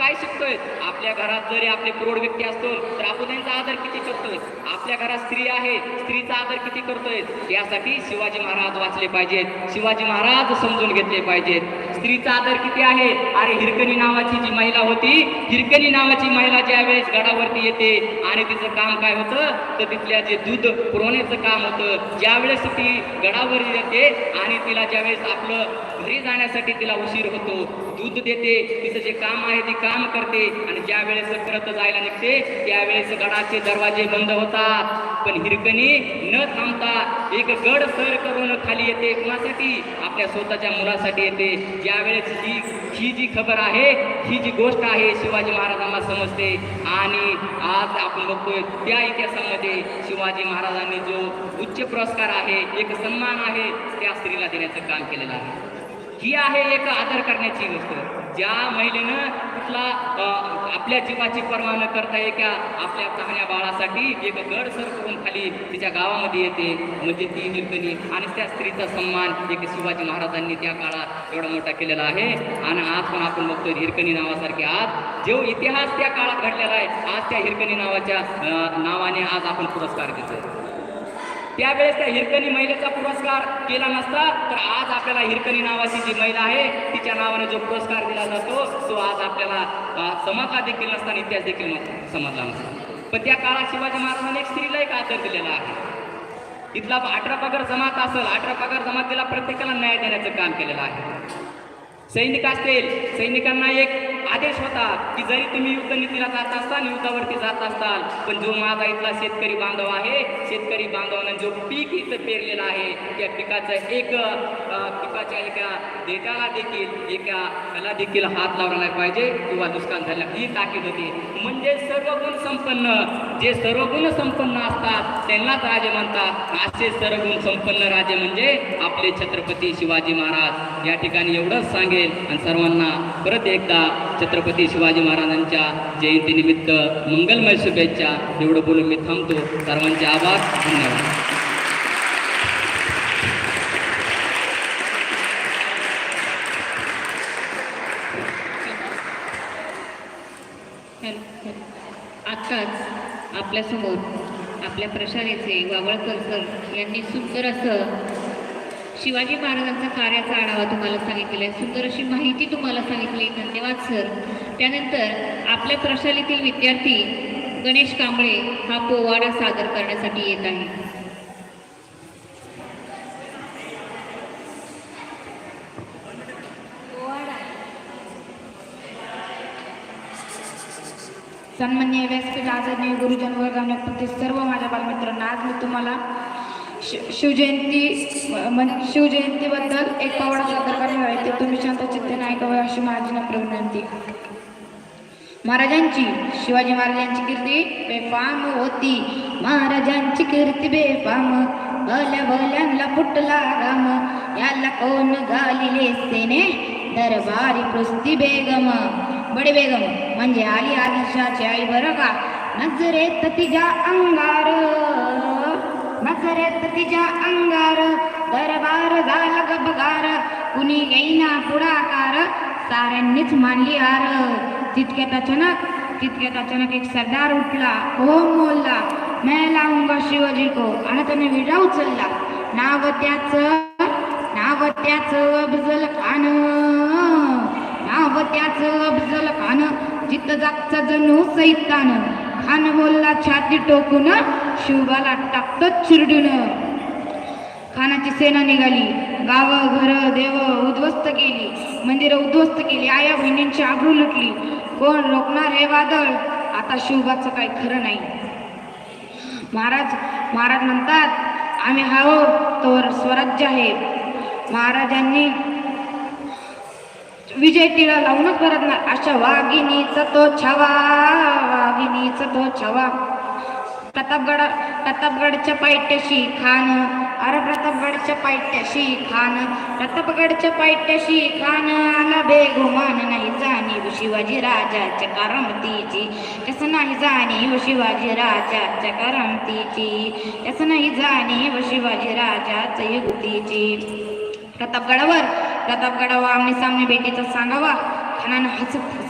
काय शिकतोय? आपल्या घरात जरी आपले प्रौढ व्यक्ती असतो तर आपण त्यांचा आदर किती करतोय? आपल्या घरात स्त्री आहे स्त्रीचा आदर किती करतोय? यासाठी शिवाजी महाराज वाचले पाहिजेत. शिवाजी महाराज समजून घेतले पाहिजेत. स्त्रीचा आदर किती आहे? अरे हिरकणी नावाची जी महिला होती हिरकणी नावाची महिला ज्या वेळेस गडावरती येते आणि तिचं काम काय होतं? तर तिथल्या जे दूध पुरवण्याचं काम होतं. ज्यावेळेस ती गडावर येते आणि तिला ज्यावेळेस आपलं घरी जाण्यासाठी तिला उशीर होतो. दूध देते. तिचं जे काम आहे ते काम करते. आणि ज्या वेळेस परत जायला निघते त्यावेळेस गडाचे दरवाजे बंद होतात. पण हिरकणी न थांबता एक गड सर करून खाली येते कुणासाठी? आपल्या स्वतःच्या मुलासाठी येते. ज्यावेळेस ही ही जी खबर आहे ही जी गोष्ट आहे शिवाजी महाराजांना समजते. आणि आज आपण बघतोय त्या इतिहासामध्ये शिवाजी महाराजांनी जो उच्च पुरस्कार आहे एक सन्मान आहे त्या स्त्रीला देण्याचं काम केलेलं आहे. ही आहे एक आदर करण्याची गोष्ट. ज्या महिलेनं कुठला आपल्या जीवाची पर्वा न करता एका आपल्या चांगल्या बाळासाठी एक गड सर करून खाली तिच्या गावामध्ये येते. म्हणजे ती निर्गणी आणि त्या स्त्रीचा सन्मान एक शिवाजी महाराजांनी त्या काळात एवढा मोठा केलेला आहे. आणि आज पण आपण बघतोय हिरकणी नावासारखे आज जो इतिहास त्या काळात घडलेला आहे आज त्या हिरकणी नावाच्या नावाने आज आपण पुरस्कार देतोय. त्यावेळेस त्या हिरकणी महिलेचा पुरस्कार केला नसता तर आज आपल्याला हिरकणी नावाची जी महिला आहे तिच्या नावाने जो पुरस्कार दिला जातो तो आज आपल्याला समजला देखील नसता आणि इतिहास देखील समजला नसता. पण त्या काळात शिवाजी महाराजांनी एक स्त्रीला एक आदर दिलेला आहे. इथला अठरा पगार जमात असेल अठरा पगार जमातीला प्रत्येकाला न्याय देण्याचं काम केलेलं आहे. सैनिक असतील सैनिकांना एक आदेश होता की जरी तुम्ही युद्ध नीतीला जात असताल युद्धावरती जात असताल पण जो माझा इथला शेतकरी बांधव आहे शेतकरी बांधवानं जो पीक इथं पेरलेला आहे त्या पिकाचा एक पिकाच्या एका देठाला देखील एका कला देखील हात लावला नाही पाहिजे किंवा दुष्काळ झाला ही ताकीद होती. म्हणजे सर्व गुण संपन्न जे सर्व गुण संपन्न असतात त्यांनाच राजे म्हणतात. असे सर्वगुण संपन्न राजे म्हणजे आपले छत्रपती शिवाजी महाराज. या ठिकाणी एवढंच सांगेल आणि सर्वांना परत एकदा छत्रपती शिवाजी महाराजांच्या जयंतीनिमित्त मंगलमय शुभेच्छा. एवढं बोलून मी थांबतो. सर्वांचे आभार. धन्यवाद. आत्ताच आपल्यासमोर आपल्या प्रशालेचे वावळकर सर यांनी सुंदर असं शिवाजी महाराजांचा कार्याचा आढावा तुम्हाला सांगितलेला आहे. सुंदर अशी माहिती तुम्हाला सांगितली धन्यवाद सर त्यानंतर आपल्या प्रशालेतील विद्यार्थी गणेश कांबळे हा पोवाडा सादर करण्यासाठी येत आहे. सन्मान्य व्यासपीठ आदरणीय गुरुजन वर्गाने सर्व माझ्या बालमित्रांना आज मी तुम्हाला शि- शिवजयंती शिवजयंतीबद्दल एक पावडा सादर करणार ते तुम्ही शांत चित्ते ऐकावे अशी माझी नम्र विनंती. महाराजांची शिवाजी महाराजांची कीर्ती बेफाम होती. महाराजांची कीर्ती बेफाम भल्या भल्यांना फुटला राम याला कोण घालिले सेने? दरबारी पृस्ती बेगम. बडे बेगम म्हणजे आली आदिशाची आई बरं का? नजरेत तिच्या अंगार. नजरेत तिच्या अंगार. दरबार झाला गबगार. कुणी घेईना पुढाकार. साऱ्यांनीच मानली हार. तितक्यात अचानक तितक्यात अचानक एक सरदार उठला. हो बोलला मैं लावूंगा शिवाजी को. आणि त्याने विडा उचलला. नाव त्याचं नाव त्याचं अफजल खान. नाव त्याचं अफजल खान. जित जागचा जणू सैतान. बोलला छाती टोकून शिवबाला टाकतो चिरडून खानाची सेना निघाली. गाव घर देव उद्ध्वस्त केली. मंदिरं उद्ध्वस्त केली. आया बहिणींची आबरू लुटली. कोण रोखणार हे वादळ? आता शिवबाचं काही खरं नाही. महाराज महाराज म्हणतात आम्ही हाओ तर स्वराज्य आहे. महाराजांनी विजय टिळा लावूनच परतणार. अशा वाघिणीचा तो छावा. वाघिणीचा प्रतापगड प्रतापगडच्या पायट्याशी खान अरे प्रतापगडच्या पायट्याशी खान प्रतापगडच्या पायट्याशी खान आला बेगुमान नाही जाणीव शिवाजी राजाच्या करमतीची. कसं नाही जाणीव शिवाजी राजाच्या करमतीची. कसं नाही जाणीव शिवाजी राजाच्या युक्तीची. प्रतापगडावर प्रतापगडावर आमने सामने भेटीचा सांगावा. खानानं हसत हसत